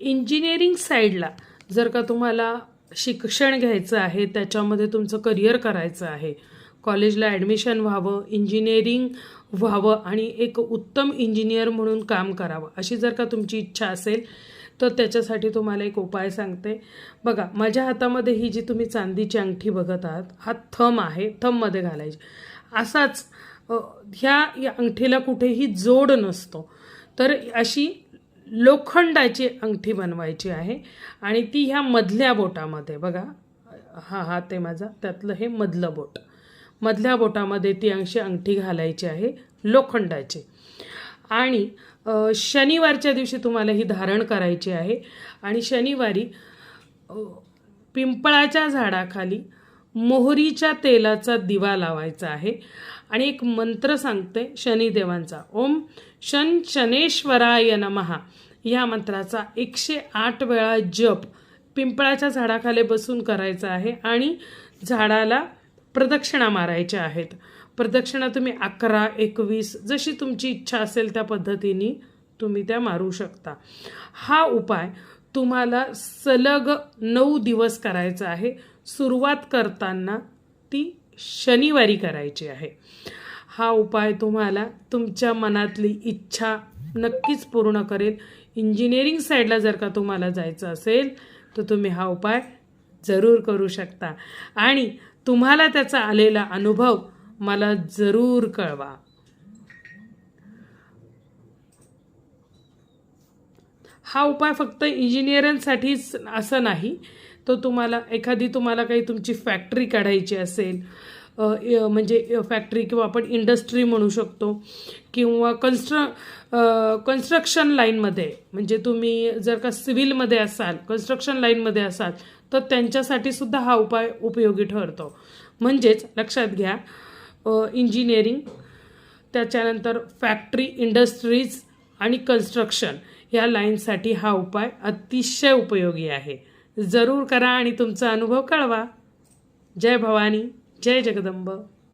Engineering साईडला जर का तुम्हाला शिक्षण घ्यायचं आहे त्याच्यामध्ये तुमचं करिअर करायचं आहे कॉलेजला ॲडमिशन व्हावं इंजिनिअरिंग व्हावं आणि एक उत्तम इंजिनियर म्हणून काम करावं अशी जर का तुमची इच्छा असेल तर त्याच्यासाठी तुम्हाला एक उपाय सांगते. बघा माझ्या हातामध्ये ही जी तुम्ही चांदीची अंगठी बघत आहात हा थम आहे थममध्ये घालायची. असाच ह्या या अंगठीला कुठेही जोड नसतो. तर अशी लोखंडाची अंगठी बनवायची आहे. आणि ती ह्या मधल्या बोटामध्ये बघा. हा हात आहे माझा. त्यातलं हे मधलं बोट. मधल्या बोटामध्ये ती अंशी अंगठी घालायची आहे. लोखंडाची. आणि शनिवारच्या दिवशी तुम्हाला ही धारण करायची आहे. आणि शनिवारी पिंपळाच्या झाडाखाली मोहरीच्या तेलाचा दिवा लावायचा आहे. आणि एक मंत्र सांगते शनिदेवांचा. ओम शन शनेश्वराय नमहा या मंत्राचा एकशे आठ वेळा जप पिंपळाच्या झाडाखाली बसून करायचा आहे आणि झाडाला प्रदक्षिणा मारायच्या आहेत. प्रदक्षिणा तुम्ही अकरा एकवीस जशी तुमची इच्छा असेल त्या पद्धतीने तुम्ही त्या मारू शकता. हा उपाय तुम्हाला सलग नऊ दिवस करायचा आहे. सुरुवात करताना ती शनिवारी करायची आहे. हा उपाय तुम्हाला तुमच्या मनातली इच्छा नक्कीच पूर्ण करेल. इंजिनिअरिंग साईडला जर का तुम्हाला जायचं असेल तर तुम्ही हा उपाय जरूर करू शकता. आणि तुम्हाला त्याचा आलेला अनुभव मला जरूर कळवा. हा उपाय फक्त इंजिनिअरिंगसाठीच असं नाही. तो तुम्हाला एखादी तुम्हाला काही तुमची फॅक्टरी काढायची असेल म्हणजे फॅक्टरी किंवा आपण इंडस्ट्री म्हणू शकतो किंवा कन्स्ट्र कन्स्ट्रक्शन लाईनमध्ये म्हणजे तुम्ही जर का सिव्हिलमध्ये असाल कन्स्ट्रक्शन लाईनमध्ये असाल तर त्यांच्यासाठी सुद्धा हा उपाय उपयोगी ठरतो. म्हणजेच लक्षात घ्या इंजिनिअरिंग त्याच्यानंतर फॅक्टरी इंडस्ट्रीज आणि कन्स्ट्रक्शन ह्या लाईनसाठी हा उपाय अतिशय उपयोगी आहे. जरूर करा आणि तुमचा अनुभव कळवा. जय भवानी जय जगदंब.